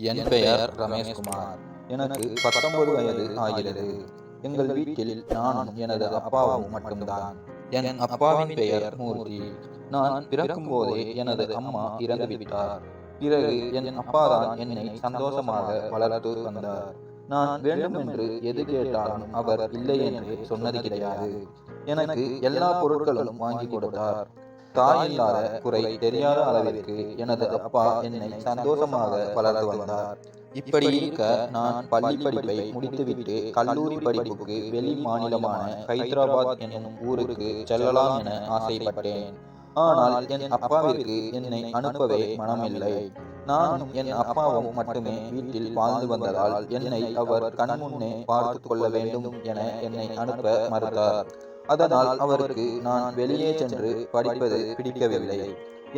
என் பெயர் ரமேஷ்குமார். எனக்கு பத்தொன்பது வயது ஆகிறது. எங்கள் வீட்டில் நானும் எனது அப்பாவும் மட்டும்தான். என் அப்பாவின் பெயர் மூர்த்தி. நான் பிறக்கும் போதே எனது அம்மா இறந்து விட்டார் பிறகு என் அப்பாதான் என்னை சந்தோஷமாக வளர்த்து வந்தார். நான் வேண்டும் என்று எது கேட்டாலும் அவர் இல்லை என்று சொன்னது கிடையாது. எனக்கு எல்லா பொருட்களும் வாங்கி கொடுத்தார். தாய் இல்லாத குறை தெரியாத அளவிற்கு எனது அப்பா என்னை சந்தோஷமாக வளர்த்து வந்தார். இப்படி இருக்க நான் பள்ளி படிப்பை முடித்துவிட்டு கல்லூரி படிப்புக்கு வெளி மாநிலமான ஹைதராபாத் என்னும் ஊருக்கு செல்லலாம் என ஆசைப்பட்டேன். ஆனால் என் அப்பாவிற்கு என்னை அனுப்பவே மனமில்லை. நானும் என் அப்பாவும் மட்டுமே வீட்டில் வாழ்ந்து வந்ததால் என்னை அவர் கண் முன்னே பார்த்து கொள்ள வேண்டும் என என்னை அனுப்ப மறுத்தார். அதனால் அவருக்கு நான் வெளியே சென்று படிப்பது பிடிக்கவில்லை.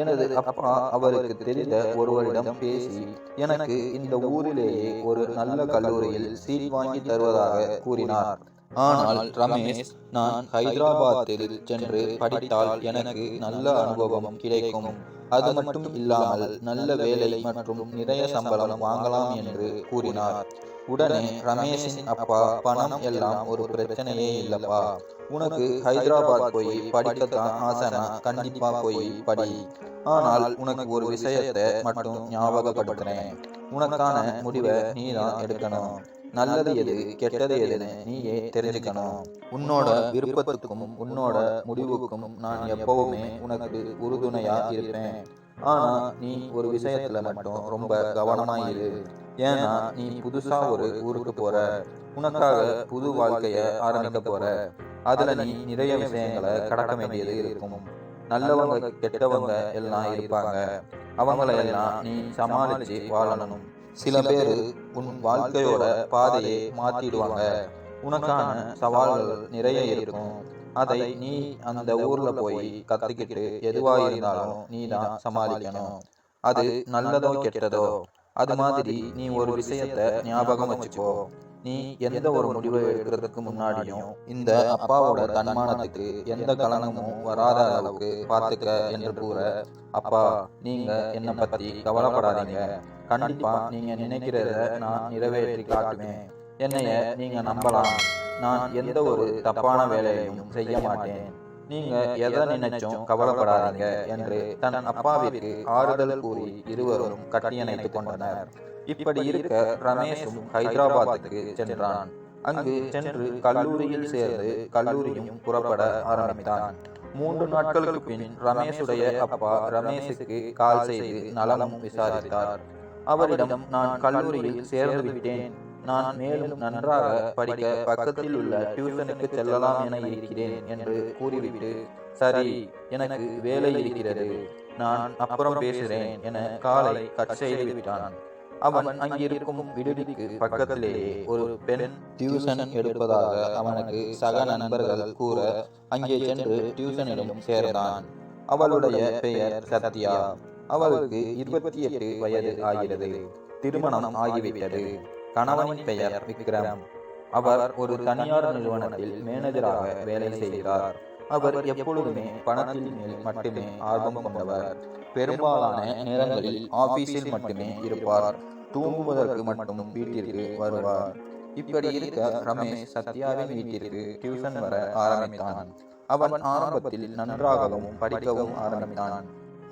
எனது அப்பா அவருக்கு தெரிந்த ஒருவரிடம் பேசி எனக்கு இந்த ஊரிலேயே ஒரு நல்ல கல்லூரியில் சீட் வாங்கி தருவதாக கூறினார். ஆனால் ரமேஷ் நான் ஹைதராபாத்தில் சென்று படித்தால் எனக்கு நல்ல அனுபவம் கிடைக்கும். அது மட்டும் இல்லாமல் நல்ல வேலை மற்றும் நிறைய சம்பளம் வாங்கலாம் என்று கூறினார். உடனே ரமேஷின் அப்பா பணம் எல்லாம் ஒரு பிரச்சனையே இல்லப்பா. உனக்கு ஹைதராபாத் போய் படிக்கத்தான் ஆசைனா கண்டிப்பா போய் படி. ஆனால் உனக்கு ஒரு விஷயத்தை மட்டும் ஞாபகப்படுத்துறேன். உனக்கான முடிவை நீ தான் எடுக்கணும். நல்லது எது கெட்டது எதுன்னு நீயே தெரிஞ்சுக்கணும். உன்னோட விருப்பத்துக்கும் உன்னோட முடிவுக்கும் நான் எப்பவுமே உனக்கு உறுதுணையா இருப்பேன். ஆனா நீ ஒரு விஷயத்துல மட்டும் ரொம்ப கவனமா இரு. ஏன்னா நீ புதுசா ஒரு ஊருக்கு போற. உனக்காக புது வாழ்க்கைய ஆரம்பிக்க போற. அதுல நீ நிறைய விஷயங்களை கடக்க வேண்டியது இருக்கும். நல்லவங்க கெட்டவங்க எல்லாம் இருப்பாங்க. அவங்கள எல்லாம் நீ சமாளிச்சு வாழணும். சில பேர் உன் வாழ்க்கையோட பாதையை மாத்திடுவாங்க. உனக்கான சவால்கள் நிறைய இருக்கும். அதை நீ அந்த ஊர்ல போய் கத்துக்கிட்டு எதுவா இருந்தாலும் நீ தான் சமாளிக்கணும். அது நல்லதோ கெட்டதோ? அது மாதிரி நீ ஒரு விஷயத்த ஞாபகம் வச்சுக்கோ. நீ எந்த ஒரு முடிவை எடுக்கிறதுக்கு முன்னாடியும் இந்த அப்பாவோட தன்மானத்துக்கு எந்த கலனமும் வராத அளவுக்கு பார்த்துக்க என்று கூற அப்பா நீங்க என்னை பத்தி கவலைப்படாதீங்க. கண்டிப்பா நீங்க நினைக்கிறத நான் நிறைவேற்றி காட்டுவேன் என்னைய நீங்க நம்பலாம். நான் எந்த ஒரு தப்பான வேலையையும் செய்ய மாட்டேன். நீங்க எதை நினைச்சும் கவலைப்படாதீங்க என்று தன் அப்பாவிற்கு ஆறுதல் கூறி இருவரும் கட்டியணைத்துக் கொண்டனர். இப்படி இருக்க ரமேஷும் ஹைதராபாத்துக்கு சென்றான். அங்கு சென்று கல்லூரியில் சேர்ந்து கல்லூரியும் புறப்பட ஆரம்பித்தான். மூன்று நாட்களுக்கு பின் ரமேஷுடைய அப்பா ரமேஷுக்கு கால் செய்து நலமும் விசாரித்தார். அவரிடம் நான் கல்லூரியில் சேர்ந்து விட்டேன். நான் மேலும் நன்றாக படிக்க பக்கத்தில் உள்ள டியூஷனுக்கு செல்லலாம் என இருக்கிறேன் என்று கூறிவிட்டு சரி எனக்கு வேலை இருக்கிறது. நான் அப்புறம் பேசுகிறேன் என காலை கட் செய்து விட்டான். அவன் அங்கிருக்கும் விடுதிக்கு பக்கத்திலேயே ஒரு பெண் டியூஷன் எடுப்பதாக அவனுக்கு சக நண்பர்கள் கூற அங்கே சென்று டியூஷனிலும் சேர்ந்தான். அவளுடைய பெயர் சத்யா. அவளுக்கு இருபத்தி எட்டு வயது ஆகிறது. திருமணம் ஆகிவிட்டது. கணவனின் பெயர் விக்ரம். அவர் ஒரு தனியார் நிறுவனத்தில் மேனேஜராக வேலை செய்கிறார் அவர் எப்பொழுதுமே பணத்தின் மேல் மட்டுமே ஆர்வம் கொண்டவர். பெரும்பாலான நேரங்களில் ஆபீஸில் மட்டுமே இருப்பார். தூங்குவதற்கு மட்டும் வீட்டிற்கு வருவார். இப்படி இருக்க ரமேஷ் சத்யாவின் வீட்டிற்கு டியூஷன் வர ஆரம்பித்தான். அவன் ஆரம்பத்தில் நன்றாகவும் படிக்கவும் ஆரம்பித்தான்.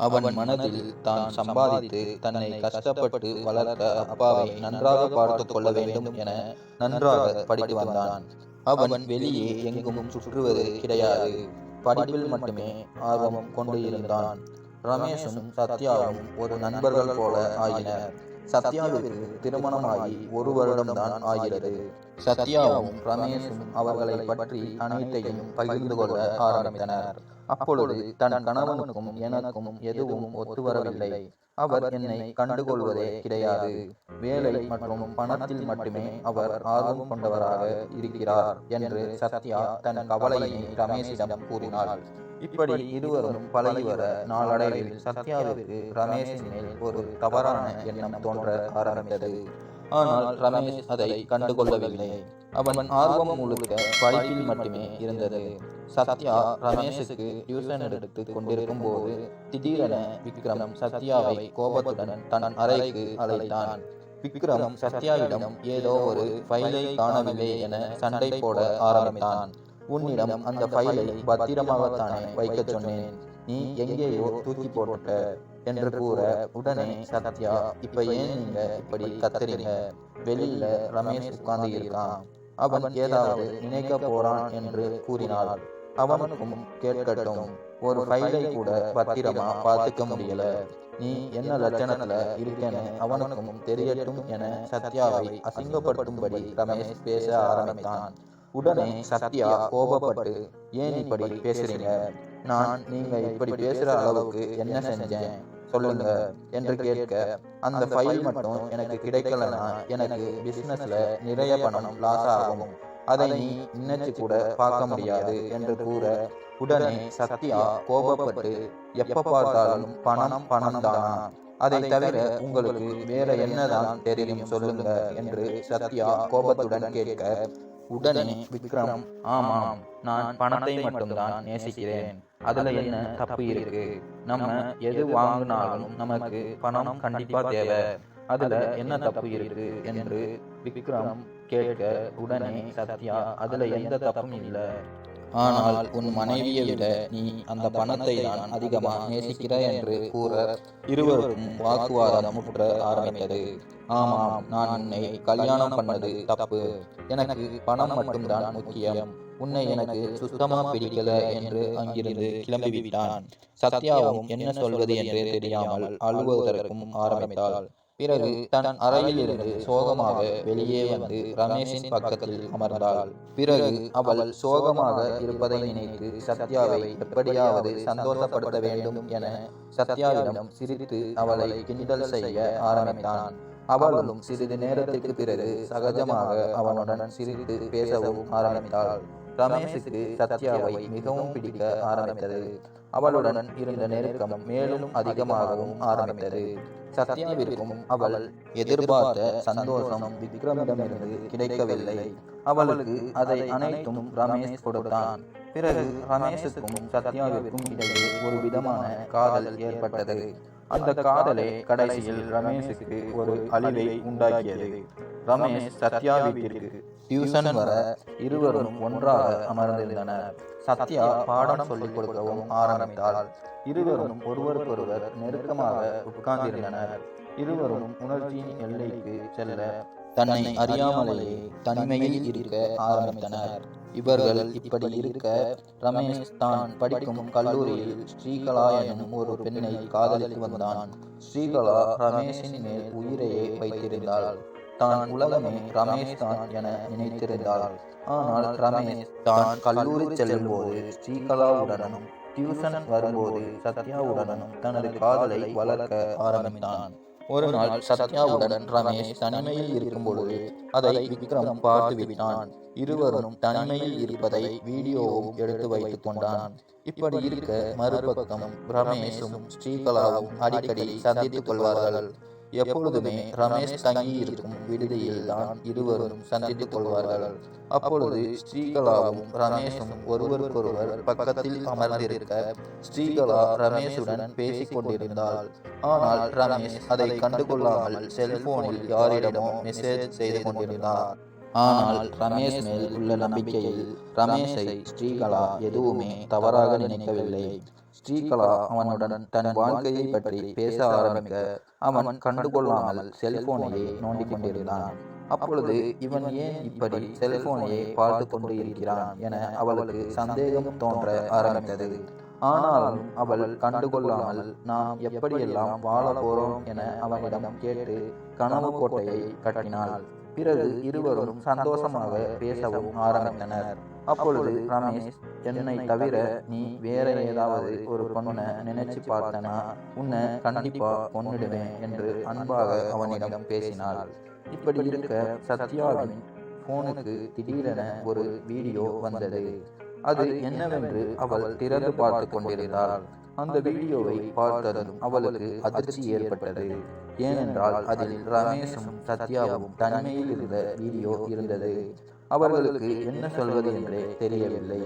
அவன் மனதில் தான் சம்பாதித்து தன்னை கஷ்டப்பட்டு வளர்த்த அப்பாவை நன்றாக பார்த்து கொள்ள வேண்டும் என நன்றாக படித்து வந்தான். அவன் வெளியே எங்கும் சுற்றுவது கிடையாது. படிப்பில் மட்டுமே ஆர்வம் கொண்டு இருந்தான் ரமேஷும் சத்யாவும் ஒரு நண்பர்கள் போல ஆகினர் சத்யாவிற்கு திருமணமாகி ஒரு வருடம்தான் ஆகிறது. சத்யாவும் ரமேஷும் அவர்களை பற்றி அனைத்தையும் பகிர்ந்து கொள்ள ஆரம்பித்தனர். அப்பொழுது தன் கணவனுக்கும் எனக்கும் எதுவும் ஒத்து வரவில்லை அவர் என்னை கண்டுகொள்வதே கிடையாது. வேலை மற்றும் பணத்தில் மட்டுமே அவர் ஆர்வம் கொண்டவராக இருக்கிறார் என்று சத்யா தன் கவலையை ரமேஷிடம் கூறினாள். இப்படி இருவரும் பழகி வர நாளடைவில் சத்யாவிற்கு ரமேஷின் மேல் ஒரு தவறான எண்ணம் தோன்ற ஆரம்பித்தது. ஆனால் ரமேஷ் அதை கண்டுகொள்ளவில்லை. அவன் ஆர்வம் முழுக்க படிப்பில் மட்டுமே இருந்தது. சத்யா ரமேஷுக்கு டியூஷன் எடுத்து கொண்டிருக்கும் போது திடீரென விக்ரம் சத்யாவை கோபத்துடன் தன் அறைக்கு அழைத்தான். விக்ரம் சத்யாவிடம் ஏதோ ஒரு ஃபைலை காணவில்லை என சண்டை போட ஆரம்பித்தான். உன்னிடம் அந்த ஃபைலை பத்திரமாகத்தானே வைக்கச் சொன்னேன். நீ எங்கேயோ தூக்கி போட்ட என்று கூற உடனே சத்யா இப்ப ஏன் நீங்க இப்படி கத்துறீங்க? வெளியில ரமேஷ் உட்கார்ந்து இருக்கான் அவன் ஏதாவது நினைக்க போறான் என்று கூறினாள். அவனுக்கும் கேட்கட்டும். ஒரு ஃபைலை கூட பத்திரமா பார்த்துக்க முடியல. நீ என்ன லட்சணத்துல இருக்கேன்னு அவனுக்கும் தெரியட்டும் என சத்யாவை அசிங்கப்படுத்தும்படி ரமேஷ் பேச ஆரம்பித்தான். உடனே சத்யா கோபப்பட்டு ஏன் இப்படி பேசுறீங்க? நான் நீங்க இப்படி பேசுற அளவுக்கு என்ன செஞ்சேன்? சொல்லுங்க என்று கேட்க அந்த ஃபைல் மட்டும் எனக்கு கிடைக்கலனா எனக்கு பிசினஸ்ல நிறைய பணம் லாஸ் ஆகும். அதை நீ நினைச்சு கூட பார்க்க முடியாது என்று கூற உடனே சத்யா கோபப்பட்டு எப்ப பார்த்தாலும் பணம் பணம் தானா அதை தவிர உங்களுக்கு வேற என்னதான் தெரியும் சொல்லுங்க என்று சத்யா கோபத்துடன் கேட்க உடனே விக்ரம் ஆமாம் நான் பணத்தை மட்டும்தான் நேசிக்கிறேன். அதுல என்ன தப்பு இருக்கு? நம்ம எது வாங்கினாலும் நமக்கு பணம் கண்டிப்பா தேவை. அதுல என்ன தப்பு இருக்கு என்று விக்ரம் கேட்க உடனே சத்யா அதுல எந்த தப்பும் இல்லை. ஆனால் உன் மனைவியை விட நீ அந்த பணத்தை தான் அதிகமா நேசிக்கிற என்று கூற இருவருக்கும் வாக்குவாதம் முற்ற ஆரம்பித்தது. ஆமாம் நான் உன்னை கல்யாணம் பண்ணது தப்பு. எனக்கு பணம் மட்டும்தான் முக்கியம். உன்னை எனக்கு சுத்தமா பிடிக்கல என்று அங்கிருந்து கிளம்பி விட்டான் சத்யாவும் என்ன சொல்வது என்று தெரியாமல் அழுவதற்கும் ஆரம்பித்தாள். பிறகு தன் அறையில் இருந்து சோகமாக வெளியே வந்து ரமேஷின் பக்கத்தில் அமர்ந்தாள். பிறகு அவள் சோகமாக இருப்பதை நினைத்து சத்யாவை எப்படியாவது சந்தோஷப்படுத்த வேண்டும் என சத்யாவிடம் சிரித்து அவளை கிண்டல் செய்ய ஆரம்பித்தான். அவளும் சிறிது நேரத்துக்கு பிறகு சகஜமாக அவனுடன் சிரித்து பேசவும் ஆரம்பித்தாள். ரமேஷுக்கு சத்யாவை மிகவும் பிடிக்க ஆரம்பித்தது. அவளுடன் இருந்த நெருக்கம் மேலும் அதிகமாகவும் ஆரம்பித்தது. சத்யாவிற்கும் அவள் எதிர்பார்த்த சந்தோஷம் விக்ரமிடமிருந்து கிடைக்கவில்லை. அவளுக்கு அதை அனைத்தும் ரமேஷ் கொடுத்தான். பிறகு ரமேஷுக்கும் சத்யாவிற்கும் இடையே ஒரு விதமான காதல் ஏற்பட்டது. அந்த காதலே கடைசியில் ரமேஷுக்கு ஒரு அழிவை உண்டாக்கியது. ரமேஷ் சத்யா வீட்டிற்கு டியூஷன் வர இருவரும் ஒன்றாக அமர்ந்திருந்தனர். சத்யா பாடம் சொல்லிக் கொடுக்கவும் ஆரம்பித்தாள். இருவரும் ஒருவருக்கொருவர் நெருக்கமாக உட்கார்ந்திருந்தனர். இருவரும் உணர்ச்சியின் எல்லைக்கு செல்ல தன்னை அறியாமலேயே தனிமையில் இருக்க ஆரம்பித்தனர். இவர்கள் இப்படி இருக்க ரமேஷ் தான் படிக்கும் கல்லூரியில் ஸ்ரீகலா எனும் ஒரு பெண்ணை காதலித்து வந்தான். ஸ்ரீகலா ரமேஷின் மேல் உயிரையே வைத்திருந்தாள். தான் உலகமே ரமேஷ் தான் என நினைத்திருந்தாள். ஆனால் ரமேஷ் தான் கல்லூரி செல்லும் போது ஸ்ரீகலாவுடனும் டியூஷன் வரும்போது சத்யாவுடனும் தனது காதலை வளர்க்க ஆரம்பித்தான். ஒரு நாள் சத்யாவுடன் ரமேஷ் தனிமையில் இருக்கும் பொழுது அதை விக்ரம் பார்த்து விட்டான் இருவரும் தனிமையில் இருப்பதை வீடியோவும் எடுத்து வைத்துக் கொண்டான். இப்படி இருக்க மறுபக்கம் ரமேஷும் ஸ்ரீகலாவும் அடிக்கடி சந்தித்துக் கொள்வார்கள். எப்பொழுதுமே ரமேஷ் தங்கி இருக்கும் விடுதியில் தான் இருவரும் சந்தித்துக் கொள்வார்கள் அப்பொழுது ஸ்ரீகலாவும் ரமேஷும் ஒருவருக்கொருவர் பக்கத்தில் அமர்ந்திருக்க ஸ்ரீகலா ரமேஷுடன் பேசிக் கொண்டிருந்தாள் ஆனால் ரமேஷ் அதை கண்டுகொள்ளாமல் செல்போனில் யாரிடமோ மெசேஜ் செய்து கொண்டிருந்தார். ஆனால் ரமேஷ் மேல் உள்ள நம்பிக்கையில் ரமேஷை ஸ்ரீகலா எதுவுமே தவறாக நினைக்கவில்லை. ஸ்ரீகலா அவனுடன் தன் வாழ்க்கையை பற்றி பேச ஆரம்பிக்க அவன் கண்டுகொள்ளாமல் செல்போனையே நோண்டிக் கொண்டிருந்தான். அப்பொழுது இவன் ஏன் இப்படி செல்போனையே பார்த்து கொண்டு இருக்கிறான் என அவளுக்கு சந்தேகம் தோன்ற ஆரம்பித்தது. ஆனாலும் அவள் கண்டுகொள்ளாமல் நாம் எப்படியெல்லாம் வாழ போறோம் என அவனிடம் கேட்டு கனவு கோட்டையை கட்டினாள். பிறகு இருவரும் சந்தோஷமாக பேசவும் ஆரம்பித்தனர். அப்பொழுது ரமேஷ் என்னை தவிர நீ வேற ஏதாவது ஒரு பொண்ணை நினைச்சு பார்த்தனா உன்னை கண்டிப்பா கொன்னிடுவேன் என்று அன்பாக அவனிடம் பேசினாள். இப்படி இருக்க சத்யாவின் போனுக்கு திடீரென ஒரு வீடியோ வந்தது. அது என்னவென்று அவள் திறந்து பார்த்து கொண்டிருந்தாள். அந்த வீடியோவை பார்த்ததும் அவளுக்கு அதிர்ச்சி ஏற்பட்டது. ஏனென்றால் அதில் ரமேஷும் சத்யாவும் தனிமையில் இருந்த வீடியோ இருந்தது. அவர்களுக்கு என்ன சொல்வது என்றே தெரியவில்லை.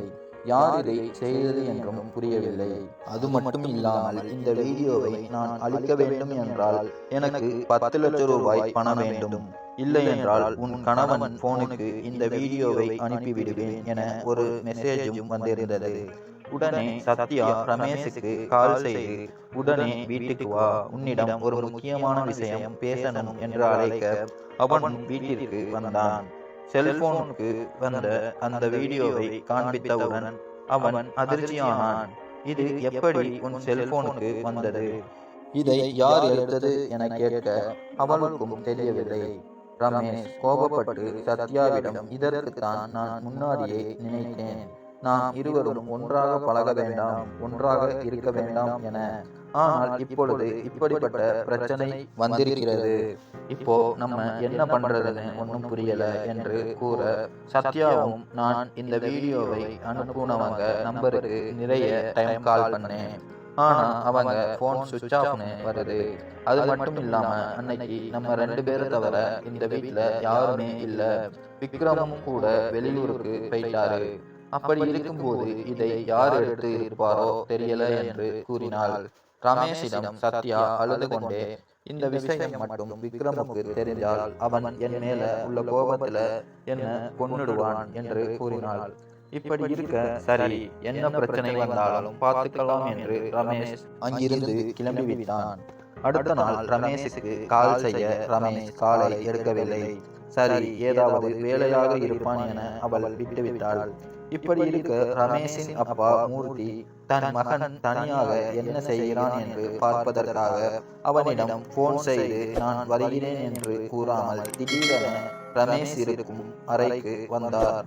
யார் இதை செய்தது என்றும் புரியவில்லை. அது மட்டும் இல்லாமல் இந்த வீடியோவை நான் அழிக்க வேண்டும் என்றால் எனக்கு பத்து லட்சம் ரூபாய் பணம் வேண்டும். இல்லை என்றால் உன் கணவன் போனுக்கு இந்த வீடியோவை அனுப்பிவிடுவேன் என ஒரு மெசேஜும் வந்திருந்தது. உடனே சத்யா ரமேஷுக்கு கால் செய்து உடனே வீட்டுக்கு வா. உன்னிடம் ஒரு முக்கியமான விஷயம் பேசணும் என்று அழைக்க அவன் வீட்டிற்கு வந்தான். செல்போனுக்கு வந்த அந்த வீடியோவை காண்பித்தவுடன் அவன் அதிர்ச்சியானான். இது எப்படி உன் செல்போனுக்கு வந்தது? இதை யார் எடுத்தது என கேட்க அவளுக்கும் தெரியவில்லை. ரமேஷ் கோபப்பட்டு சத்யாவிடம் இதற்குத்தான் நான் முன்னாடியே நினைத்தேன். நாம் இருவரும் ஒன்றாக பழக வேண்டாம். ஒன்றாக இருக்க வேண்டாம் என ஆனால் இப்பொழுது இப்படிப்பட்ட பிரச்சனை வந்திருக்கிறது. இப்போ நம்ம என்ன பண்றதுன்னு ஒன்றும் புரியல என்று கூற சத்யாவும் நான் இந்த வீடியோவை அனுப்புனவங்க நம்பருக்கு நிறைய டைம் கால் பண்ணேன். ஆனா அவங்க போன் சுவிட்ச் ஆஃப்னு வருது. அது மட்டும் இல்லாம அன்னைக்கு நம்ம ரெண்டு பேரும் தவிர இந்த வீட்டுல யாருமே இல்ல. விக்ரமும் கூட வெளியூருக்கு போயிட்டாரு. அப்படி இருக்கும்போது இதை யார் எடுத்து இருப்பாரோ தெரியல என்று கூறினாள். ரமேஷிடம் சத்யா அழுது கொண்டே இந்த விஷயம் மட்டும் விக்ரமுக்கு தெரிந்தால் அவன் என் மேல உள்ள கோபத்துல என்ன கொன்னுடுவான் என்று கூறினாள். இப்படி இருக்க சரி என்ன பிரச்சனை வந்தாலும் பார்த்துக்கலாம் என்று ரமேஷ் அங்கிருந்து கிளம்பி விட்டான் அடுத்த நாள் ரமேஷுக்கு கால் செய்ய ரமேஷ் காலை எடுக்கவில்லை. சரி ஏதாவது வேலையாக இருப்பான் என அவள் விட்டுவிட்டாள். இப்படி இருக்க ரமேஷின் அப்பா மூர்த்தி தன் மகன் தனியாக என்ன செய்கிறான் என்று பார்ப்பதற்காக அவனிடம் போன் செய்து நான் வருகிறேன் என்று கூறாமல் திடீரென ரமேஷ் இருக்கும் அறைக்கு வந்தார்.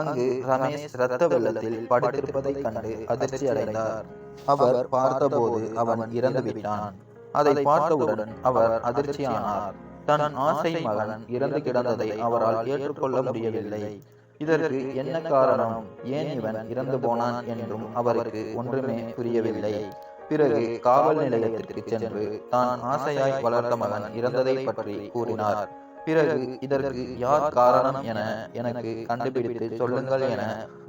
அங்கு ரமேஷ் இரத்த வெள்ளத்தில் படுத்திருப்பதைக் கண்டு அதிர்ச்சி அடைந்தார். அவர் பார்த்தபோது அவன் இறந்து விட்டான். அதை பார்த்தவுடன் அவர் அதிர்ச்சியானார். தன் ஆசை மகன் இறந்து கிடந்ததை அவரால் ஏற்றுக்கொள்ள முடியவில்லை. இதற்கு என்ன காரணம்? ஏன் இவன் இறந்து போனான் என்றும் அவருக்கு ஒன்றுமே புரியவில்லை. பிறகு காவல் நிலையத்திற்கு சென்று தான் ஆசையாய் வளர்த்த மகன் இறந்ததை பற்றி கூறினார். பிறகு இதற்கு யார் காரணம் என எனக்கு கண்டுபிடித்து சொல்லுங்கள் என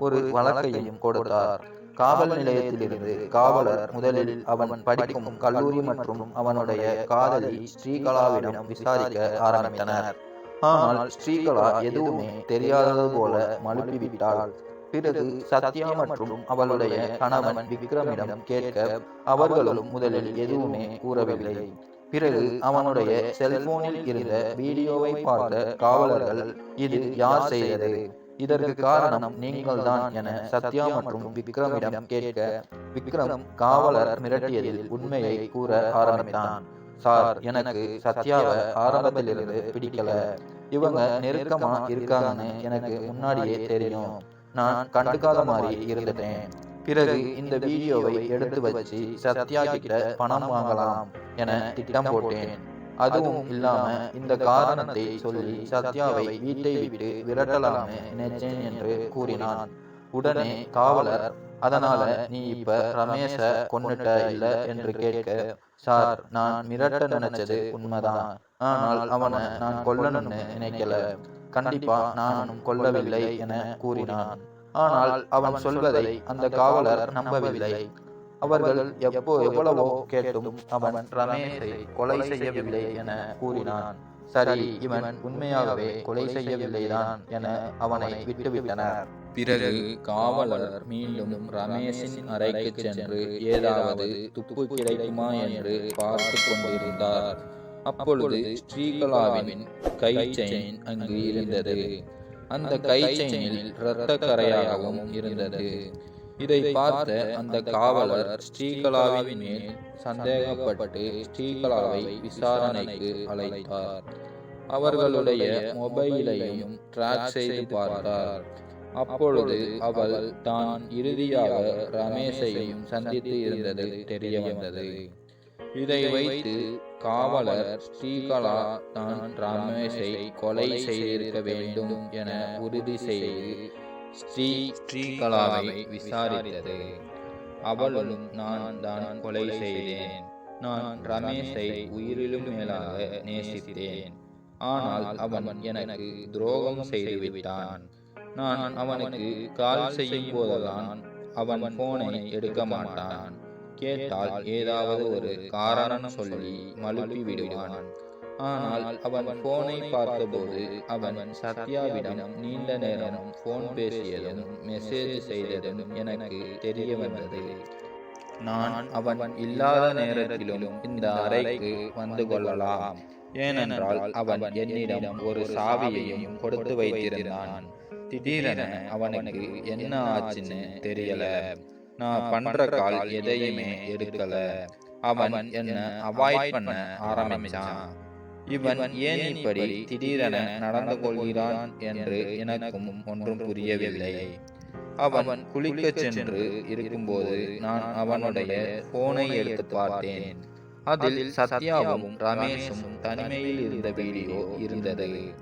ஒரு வழக்கையும் கொடுத்தார். காவல் நிலையத்திலிருந்து காவலர் முதலில் அவன் படிக்கும் கல்லூரி மற்றும் அவனுடைய காதலி ஸ்ரீகலாவிடம் விசாரிக்க ஆரம்பித்தனர். ஆனால் ஸ்ரீகலா எதுவுமே தெரியாதது போல மழுப்பிவிட்டாள். பிறகு சத்யா மற்றும் அவளுடைய கணவன் விக்ரமிடம் கேட்க அவர்களும் முதலில் எதுவுமே கூறவில்லை. பிறகு அவனுடைய செல்போனில் இருந்த வீடியோவை பார்த்த காவலர்கள் இது யார் செய்தது? இதற்கு காரணம் நீங்கள்தான் என சத்யா மற்றும் விக்ரமிடம் கேட்க விக்ரம் காவலர் மிரட்டியதில் உண்மையை கூற ஆரம்பித்தான். சார் எனக்கு சத்யாவை ஆரம்பத்திலிருந்து பிடிக்கல. இவங்க நெருக்கமா இருக்காங்கன்னு எனக்கு முன்னாடியே தெரியும். நான் கண்டுக்காத மாதிரி இருந்துட்டேன். பிறகு இந்த வீடியோவை எடுத்து வச்சு சத்யா கிட்ட பணம் வாங்கலாம் என திட்டம் போட்டேன். அதுவும் இல்லாம இந்த காரணத்தை சொல்லி சத்யாவை வீட்டை விட்டு விரட்டலாம்னு நினைச்சேன் என்று கூறினான். உடனே காவலர் அதனால நீ இப்ப ரமேஷ கொன்னுட்ட இல்ல என்று கேட்க சார் நான் மிரட்ட நினைச்சது உண்மைதான். ஆனால் அவனை நான் கொல்லணும்னு நினைக்கல. கண்டிப்பா நானும் கொல்லவில்லை என கூறினான். ஆனால் அவன் சொல்வதை அந்த காவலர் நம்பவில்லை. அவர்கள் எப்போ எவ்வளவோ கேட்டும் அவன் ரமேஷை கொலை செய்யவில்லை என கூறினான். சரி இவன் உண்மையாகவே கொலை செய்யவில்லைதான் என அவனை விட்டுவிட்டனர். பிறகு காவலர் மீண்டும் ரமேஷின் அறைக்கு சென்று ஏதாவது துப்பு கிடைக்குமா என்று பார்த்து கொண்டிருந்தார். அப்பொழுது ஸ்ரீகலாவின் கை செயின் அங்கு இருந்தது. அந்த கை செயினில் இரத்த கரையாகவும் இருந்தது. இதை பார்த்த அந்த காவலர் ஸ்ரீகலாவின் மேல் சந்தேகப்பட்டு ஸ்ரீகலாவை விசாரணைக்கு அழைத்தார். அவர்களுடைய மொபைலையும் ட்ராக் செய்து பார்த்தார். அப்பொழுது அவள் தான் இறுதியாக ரமேஷையும் சந்தித்து இருந்தது தெரிய வந்தது இதை வைத்து காவலர் ஸ்ரீகலா தான் ரமேஷை கொலை செய்திருக்க வேண்டும் என உறுதி செய்து ஸ்ரீ ஸ்ரீகலாவை விசாரித்தது. அவளும் நான் தான் கொலை செய்தேன். நான் ரமேஷை உயிரிலும் மேலாக நேசித்தேன். ஆனால் அவன் எனக்கு துரோகம் செய்துவிட்டான் நான் அவனுக்கு கால் செய்யும் போதெல்லாம் அவன் போனை எடுக்க மாட்டான். கேட்டால் ஏதாவது ஒரு காரணம் சொல்லி மழுப்பி விடுவான். ஆனால் அவன் போனை பார்த்தபோது அவன் சத்யாவிடம் நீண்ட நேரம் போன் பேசியதும் மெசேஜ் செய்ததும் எனக்கு தெரிய வந்தது நான் அவன் இல்லாத நேரத்திலும் இந்த அறைக்கு வந்து கொள்ளலாம். ஏனென்றால் அவன் என்னிடம் ஒரு சாவியையும் கொடுத்து வைத்திருந்தான். திடீரென அவனுக்கு என்ன ஆச்சுன்னு தெரியல. நான் பண்ற கால் எதையுமே எடுக்கல. அவன் என்ன அவாய்ட் பண்ண ஆரம்பிச்சான். இவன் ஏன் இப்படி திடீரென நடந்து கொள்கிறான் என்று எனக்கும் ஒன்றும் புரியவில்லை. அவன் குளிக்கச் சென்று இருக்கும்போது நான் அவனுடைய போனை எடுத்து பார்த்தேன். அதில் சத்யாவும் ரமேஷும் தனிமையில் இருந்த வீடியோ இருந்தது.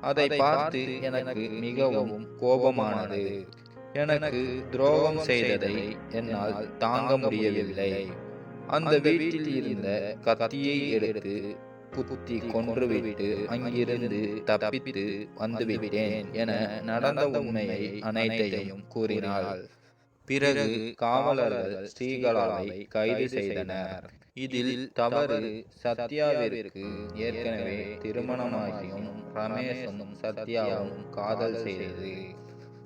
அதை பார்த்து எனக்கு மிகவும் கோபமானது. எனக்கு துரோகம் செய்ததை என்னால் தாங்க முடியவில்லை. அந்த வீட்டில் இருந்த கத்தியை எடுத்து குத்தி கொன்றுவிட்டு அங்கிருந்து தப்பித்து வந்துவிட்டேன் என நடந்த உண்மையை அனைத்தையும் கூறினாள். பிறகு காவலர்கள் ஸ்ரீகலாவை கைது செய்தனர். இதில் தவறு சத்யாவிற்கு ஏற்கனவே திருமணமாகியும் ரமேஷும் சத்யாவும் காதல் செய்தது.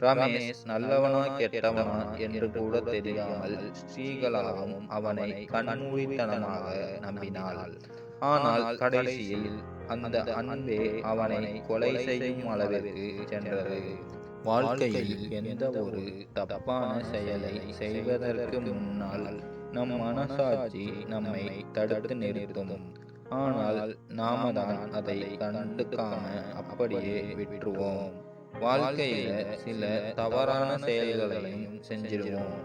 ரமேஷ் நல்லவனா கெட்டவனா என்று கூட தெரியாமல் ஸ்ரீகலாவும் அவனை கண்மூடித்தனமாக நம்பினாள். ஆனால் கடைசியில் அந்த அன்பே அவனை கொலை செய்யும் அளவிற்கு சென்றது. வாழ்க்கையில் எந்த ஒரு தப்பான செயலை செய்வதற்கு முன்னால் நம் மனசாட்சி நம்மை தடுத்து நிறுத்தும். ஆனால் நாம தான் அதை கண்டுக்காம அப்படியே விட்டுருவோம். வாழ்க்கையில சில தவறான செயல்களையும் செஞ்சிருவோம்.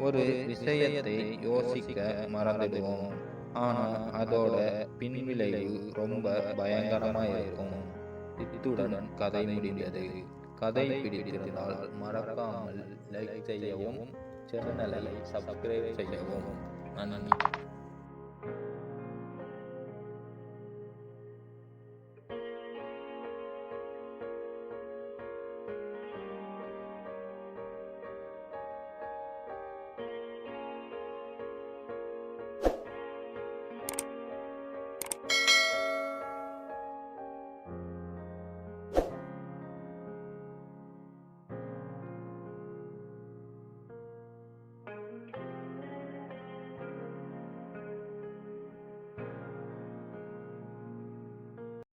ஒரு விஷயத்தை யோசிக்க மறந்துடுவோம். ஆனால் அதோட பின்விளைவு ரொம்ப பயங்கரமாக இருக்கும் இத்துடன் கதை முடிந்தது. கதை பிடித்திருந்தால் மறக்காமல் லைக் செய்யவும் சேனலை சப்ஸ்கிரைப் செய்யவும். நன்றி.